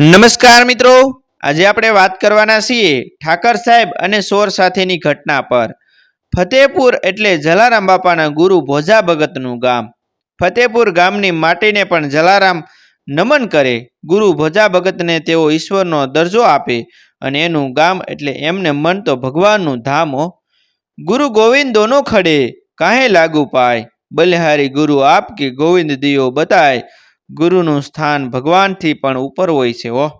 નમસ્કાર મિત્રો. આજે આપણે વાત કરવાના છીએ ઠાકર સાહેબ અને સોર સાથેની ઘટના પર. ફતેપુર એટલે જલારામ બાપાના ગુરુ ભોજા ભગતનું ગામ. ફતેપુર ગામની માટીને પણ જલારામ નમન કરે. ગુરુ ભોજા ભગતને તેઓ ઈશ્વરનો દરજ્જો આપે અને એનું ગામ એટલે એમને મન તો ભગવાનનું ધામો ગુરુ ગોવિંદ દોનો ખડે, કાહે લાગુ પાય? બલિહારી ગુરુ આપ કે ગોવિંદ દિયો બતાય? ગુરુનું સ્થાન ભગવાનથી પણ ઉપર હોય છે, હો.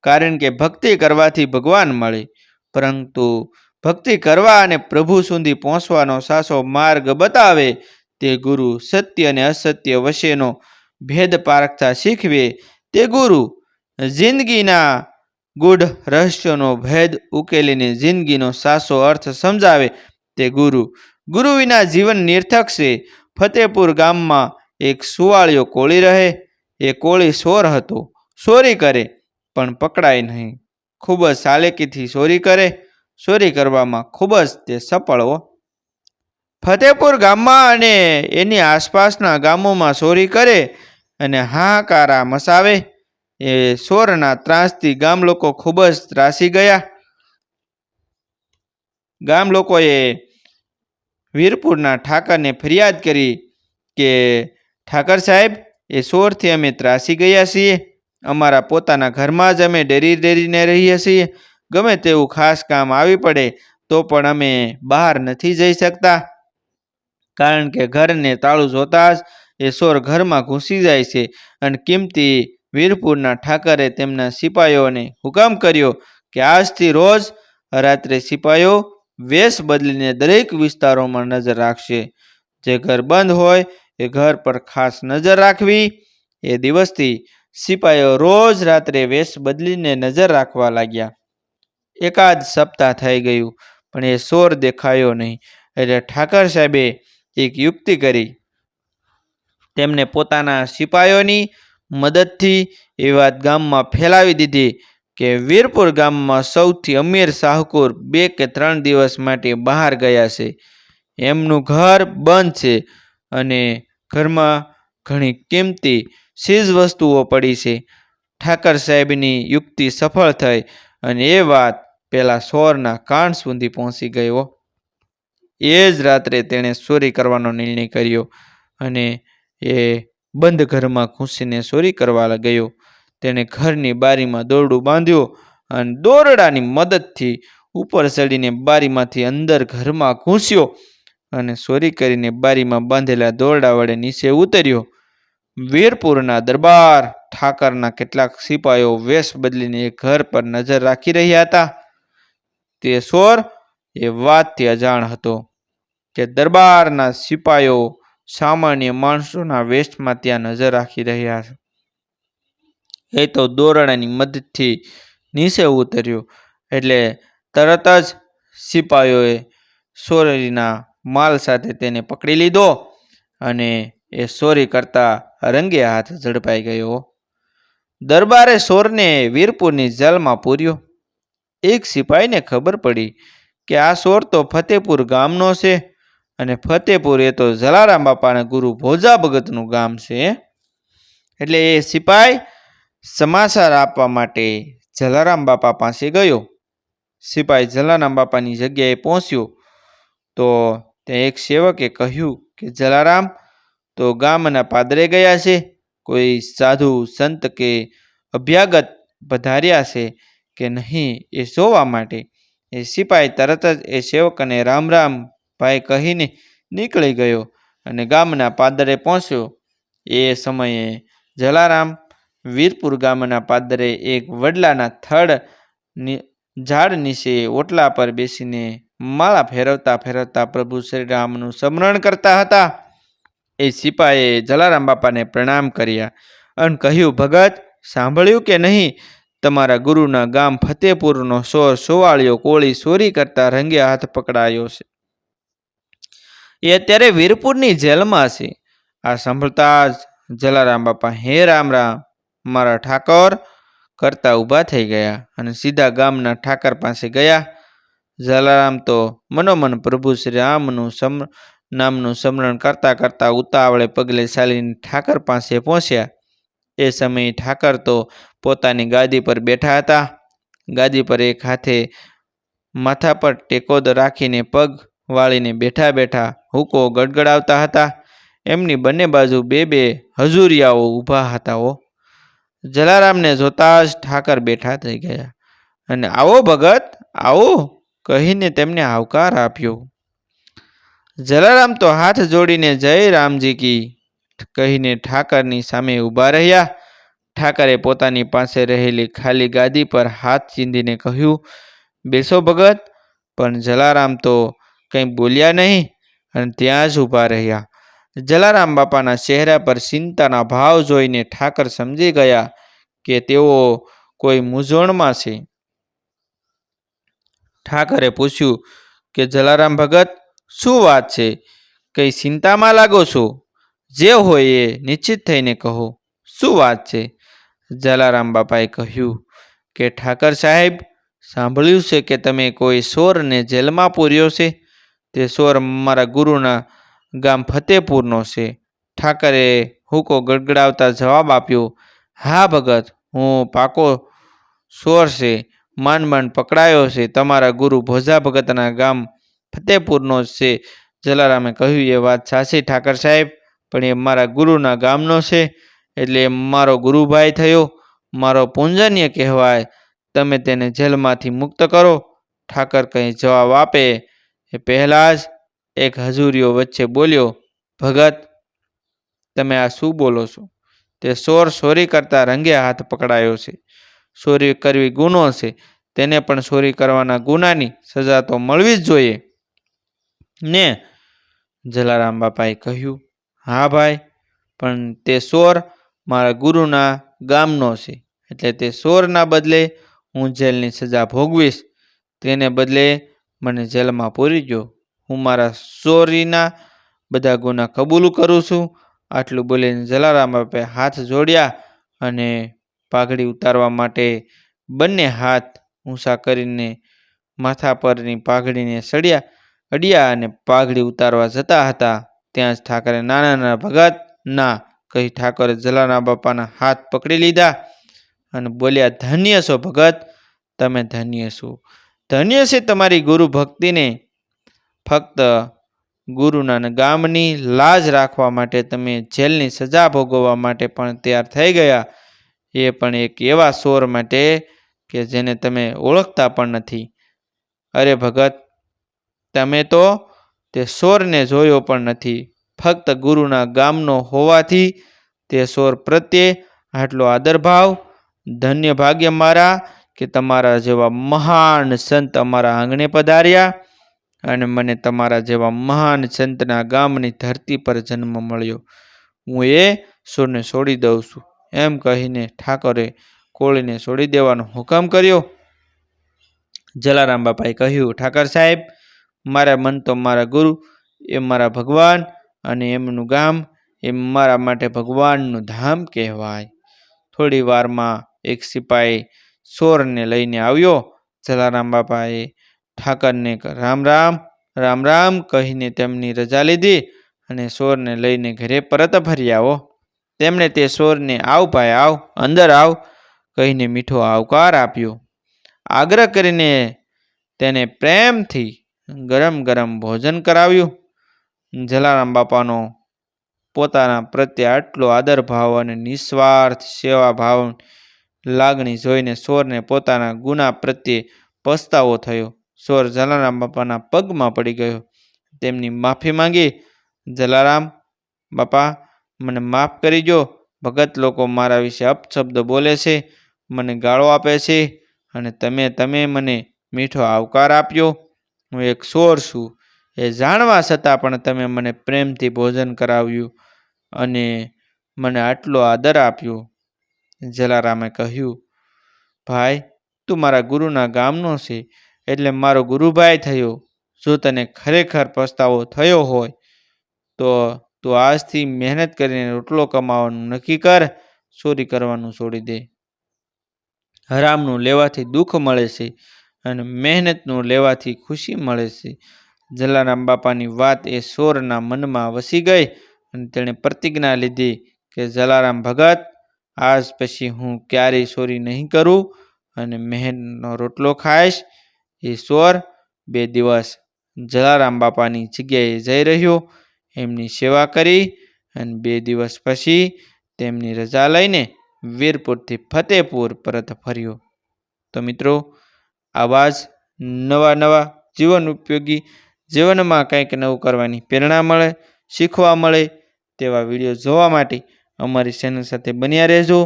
કારણ કે ભક્તિ કરવાથી ભગવાન મળે. પરંતુ ભક્તિ કરવા અને પ્રભુ સુધી પહોંચવાનો સાસો માર્ગ બતાવે તે ગુરુ સત્ય અને અસત્ય વચ્ચેનો ભેદ પારખતા શીખવે તે ગુરુ. જિંદગીના ગુઢ રહસ્યોનો ભેદ ઉકેલીને જિંદગીનો સાસો અર્થ સમજાવે તે ગુરુ. ગુરુ વિના જીવન નિર્થક છે. ફતેપુર ગામમાં એક સુવાળિયો કોળી રહે, એ કોળી સોર હતો ચોરી કરે, પણ પકડાય નહીં. ખૂબ જ સાલેકીથી ચોરી કરે ચોરી કરવામાં ખૂબ જ તે સફળ હો. ફતેપુર ગામમાં અને એની આસપાસના ગામોમાં ચોરી કરે અને હાહાકારા મસાવે એ સોરના ત્રાસથી ગામ લોકો ખૂબ જ ત્રાસી ગયા. ગામ લોકોએ વીરપુરના ઠાકરને ફરિયાદ કરી કે ઠાકર સાહેબ, એ સોરથી અમે ત્રાસી ગયા છીએ. અમારા પોતાના ઘરમાં જ અમે ડેરી ડેરીને રહીએ છીએ. ગમે તેવું ખાસ કામ આવી પડે, તો પણ અમે બહાર નથી જઈ શકતા. કારણ કે ઘરને તાળું જોતા જ એ સોર ઘરમાં ઘૂસી જાય છે અને કિંમતી વીરપુરના ઠાકરે તેમના સિપાહીઓને હુકમ કર્યો કે આજથી રોજ રાત્રે સિપાહીઓ વેશ બદલીને દરેક વિસ્તારોમાં નજર રાખશે. જે ઘર બંધ હોય એ ઘર પર ખાસ નજર રાખવી. એ દિવસથી સિપાહીઓ રોજ રાત્રે વેશ બદલીને નજર રાખવા લાગ્યા. એકાદ સપ્તાહ થઈ ગયું, પણ એ સોર દેખાયો નહીં. એટલે ઠાકર સાહેબે એક યુક્તિ કરી. તેમને પોતાના સિપાહીઓની મદદથી એ વાત ગામમાં ફેલાવી દીધી કે વીરપુર ગામમાં સૌથી અમીર શાહકુર બે કે ત્રણ દિવસ માટે બહાર ગયા છે. એમનું ઘર બંધ છે અને ઘરમાં ઘણી કિંમતી ચીજ વસ્તુઓ પડી છે. ઠાકર સાહેબની યુક્તિ સફળ થઈ અને એ વાત પેલા સોરના કાન સુધી પહોંચી ગયો. એ જ રાત્રે તેણે ચોરી કરવાનો નિર્ણય કર્યો અને એ બંધ ઘરમાં ઘૂસીને ચોરી કરવા ગયો. તેણે ઘરની બારીમાં દોરડું બાંધ્યું અને દોરડાની મદદથી ઉપર ચડીને બારીમાંથી અંદર ઘરમાં ઘૂસ્યો. અને સોરી કરીને બારીમાં બાંધેલા દોરડા વડે નીચે ઉતર્યો. વીરપુરના દરબાર, ઠાકરના કેટલાક સિપાહીઓ વેશ બદલીને એ ઘર પર નજર રાખી રહ્યા હતા. તે સોર એ વાતથી અજાણ હતો કે દરબારના સિપાહીઓ સામાન્ય માણસોના વેશમાં ત્યાં નજર રાખી રહ્યા છે. એ તો દોરડાની મદદથી નીચે ઉતર્યો એટલે તરત જ સિપાહીઓએ સોરીના માલ સાથે તેને પકડી લીધો અને એ સોરી કરતા રંગે હાથ ઝડપાઈ ગયો. દરબારે સોરને વીરપુરની જેલમાં પૂર્યો. એક સિપાહીને ખબર પડી કે આ સોર તો ફતેપુર ગામનો છે અને ફતેપુર એ તો જલારામ બાપાના ગુરુ ભોજા ભગતનું ગામ છે. એટલે એ સિપાઈ સમાચાર આપવા માટે જલારામ બાપા પાસે ગયો. સિપાઈ જલારામ બાપાની જગ્યાએ પહોંચ્યો તો ત્યાં એક સેવકે કહ્યું કે, જલારામ, તો ગામના પાદરે ગયા છે? કોઈ સાધુ સંત કે અભ્યાગત પધાર્યા છે કે નહીં એ જોવા માટે? એ સિપાઈ તરત જ એ સેવકને રામ રામ ભાઈ કહીને નીકળી ગયો અને ગામના પાદરે પહોંચ્યો. એ સમયે જલારામ વીરપુર ગામના પાદરે એક વડલાના થડ ઝાડ નીચે ઓટલા પર બેસીને માળા ફેરવતા ફેરવતા પ્રભુ શ્રી રામનું સ્મરણ કરતા હતા. એ સિપાએ જલારામ બાપાને પ્રણામ કર્યા અને કહ્યું, ભગત, સાંભળ્યું કે નહીં? તમારા ગુરુના ગામ ફતેપુરનો સોર સોવાળિયો કોળી ચોરી કરતા રંગે હાથ પકડાયો છે. એ અત્યારે વીરપુરની જેલમાં છે. આ સાંભળતા જ જલારામ બાપા, હે રામ રામ, મારા ઠાકોર, કરતા ઊભા થઈ ગયા અને સીધા ગામના ઠાકર પાસે ગયા. જલારામ તો મનોમન પ્રભુ શ્રી રામનું સમ, નામનું સ્મરણ કરતાં કરતાં ઉતાવળે પગલે ચાલીને ઠાકર પાસે પહોંચ્યા. એ સમયે ઠાકર તો પોતાની ગાદી પર બેઠા હતા. ગાદી પર એક હાથે માથા પર ટેકો રાખીને પગ વાળીને બેઠા બેઠા હુકો ગડગડાવતા હતા. એમની બંને બાજુ બે બે હજુરિયાઓ ઊભા હતા ઓ જલારામને જોતા જ ઠાકર બેઠા થઈ ગયા. અને આવો ભગત, આવો. કહીને તેમને આવકાર આપ્યો. જલારામ તો હાથ જોડીને જય રામજી કી કહીને ઠાકરની સામે ઊભા રહ્યા. ઠાકરે પોતાની પાસે રહેલી ખાલી ગાદી પર હાથ ચીંધીને કહ્યું, બેસો ભગત. પણ જલારામ તો કંઈ બોલ્યા નહીં અને ત્યાં જ ઊભા રહ્યા. જલારામ બાપાના ચહેરા પર ચિંતાના ભાવ જોઈને ઠાકર સમજી ગયા કે તેઓ કોઈ મૂંઝવણમાં છે. ઠાકરે પૂછ્યું કે, જલારામ ભગત, શું વાત છે? કઈ ચિંતામાં લાગો છો? જે હોય એ નિશ્ચિત થઈને કહો. શું વાત છે? જલારામ બાપાએ કહ્યું કે, ઠાકર સાહેબ, સાંભળ્યું છે કે તમે કોઈ સોરને જેલમાં પૂર્યો છે? તે સોર મારા ગુરુના ગામ ફતેપુરનો છે. ઠાકરે હુકો ગડગડાવતા જવાબ આપ્યો, હા ભગત, હું પાકો સોર છે. માંડ પકડાયો છે. તમારા ગુરુ ભોજા ભગતના ગામ ફતેપુરનો છે. જલારામે કહ્યું, એ વાત સાચી ઠાકર સાહેબ, પણ એ મારા ગુરુના ગામનો છે. એટલે મારો ગુરુભાઈ થયો. મારો પૂંજન્ય કહેવાય. તમે તેને જેલમાંથી મુક્ત કરો. ઠાકર કંઈ જવાબ આપે. એ પહેલાં જ એક હજુરીઓ વચ્ચે બોલ્યો, ભગત, તમે આ શું બોલો છો? તે સોર સોરી કરતા રંગે હાથ પકડાયો છે. ચોરી કરવી ગુનો છે, તેને પણ ચોરી કરવાના ગુનાની સજા તો મળવી જ જોઈએ. ને જલારામ બાપાએ કહ્યું, હા ભાઈ, પણ તે સોર મારા ગુરુના ગામનો છે, એટલે તે સોરના બદલે હું જેલની સજા ભોગવીશ. તેને બદલે મને જેલમાં પૂરી ગયો હું મારા ચોરીના બધા ગુના કબૂલ કરું છું. આટલું બોલીને જલારામ બાપાએ હાથ જોડ્યા અને પાઘડી ઉતારવા માટે બંને હાથ ઊંચા કરીને માથા પરની પાઘડીને સળિયા, અડિયા અને પાઘડી ઉતારવા જતા હતા. ત્યાં જ ઠાકરે નાના નાના ભગત ના કહી ઠાકરે જલાના બાપાના હાથ પકડી લીધા અને બોલ્યા, ધન્ય છો ભગત, તમે ધન્ય છો. ધન્ય છે તમારી ગુરુ ભક્તિને. ફક્ત ગુરુના ગામની લાજ રાખવા માટે તમે જેલની સજા ભોગવવા માટે પણ તૈયાર થઈ ગયા. એ પણ એક એવા સોર માટે કે જેને તમે ઓળખતા પણ નથી. અરે ભગત, તમે તો તે સોરને જોયો પણ નથી. ફક્ત ગુરુના ગામનો હોવાથી તે સોર પ્રત્યે આટલો આદરભાવ, ધન્ય ભાગ્ય મારા કે તમારા જેવા મહાન સંત અમારા આંગણે પધાર્યા અને મને તમારા જેવા મહાન સંતના ગામની ધરતી પર જન્મ મળ્યો. હું એ સોરને છોડી દઉં છું. એમ કહીને ઠાકોરે કોળીને છોડી દેવાનો હુકમ કર્યો. જલારામ બાપાએ કહ્યું, ઠાકર સાહેબ, મારા મન તો મારા ગુરુ, એ મારા ભગવાન અને એમનું ગામ, એ મારા માટે ભગવાનનું ધામ કહેવાય. થોડી વારમાં એક સિપાહી સોરને લઈને આવ્યો. જલારામ બાપાએ ઠાકરને રામ રામ રામ રામ, કહીને તેમની રજા લીધી અને સોરને લઈને ઘરે પરત ફરી હો તેમણે તે સોરને આવ ભાઈ, આવ, અંદર આવ, કહીને મીઠો આવકાર આપ્યો. આગ્રહ કરીને તેને પ્રેમથી ગરમ ગરમ ભોજન કરાવ્યું. જલારામ બાપાનો પોતાના પ્રત્યે આટલો આદર ભાવ અને નિસ્વાર્થ સેવા ભાવ લાગણી જોઈને સોરને પોતાના ગુના પ્રત્યે પસ્તાવો થયો. સોર જલારામ બાપાના પગમાં પડી ગયો. તેમની માફી માંગી, જલારામ બાપા મને માફ કરી જો ભગત લોકો મારા વિશે અપશબ્દ બોલે છે, મને ગાળો આપે છે અને તમે તમે મને મીઠો આવકાર આપ્યો. હું એક સોર છું. એ જાણવા છતાં પણ તમે મને પ્રેમથી ભોજન કરાવ્યું અને મને આટલો આદર આપ્યો. જલારામે કહ્યું, ભાઈ, તું મારા ગુરુના ગામનો છે એટલે મારો ગુરુભાઈ થયો. જો તને ખરેખર પસ્તાવો થયો હોય, તો તું આજથી મહેનત કરીને રોટલો કમાવાનું નક્કી કર, ચોરી કરવાનું છોડી દે. હરામનું લેવાથી દુઃખ મળે છે અને મહેનતનું લેવાથી ખુશી મળે છે. જલારામ બાપાની વાત એ સોરના મનમાં વસી ગઈ અને તેણે પ્રતિજ્ઞા લીધી કે, જલારામ ભગત, આજ પછી હું ક્યારેય ચોરી નહીં કરું અને મહેનનો રોટલો ખાઈશ. એ સોર બે દિવસ જલારામ બાપાની જગ્યાએ જઈ રહ્યો એમની સેવા કરી અને બે દિવસ પછી તેમની રજા લઈને વીરપુરથી ફતેપુર પરત ફર્યો. તો મિત્રો, આવા જ નવા નવા જીવન ઉપયોગી જીવનમાં કંઈક નવું કરવાની પ્રેરણા મળે, શીખવા મળે તેવા વીડિયો જોવા માટે અમારી ચેનલ સાથે બન્યા રહેજો.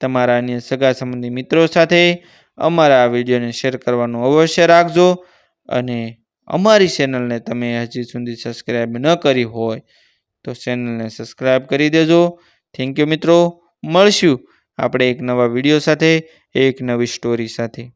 તમારા અન્ય સગા સંબંધી મિત્રો સાથે અમારા આ વિડીયોને શેર કરવાનું અવશ્ય રાખજો અને અમારી ચેનલને તમે હજી સુધી સબસ્ક્રાઈબ ન કરી હોય તો ચેનલને સબસ્ક્રાઈબ કરી દેજો. થેન્ક યુ મિત્રો. મળશું. આપણે એક નવા વીડિયો સાથે, એક નવી સ્ટોરી સાથે.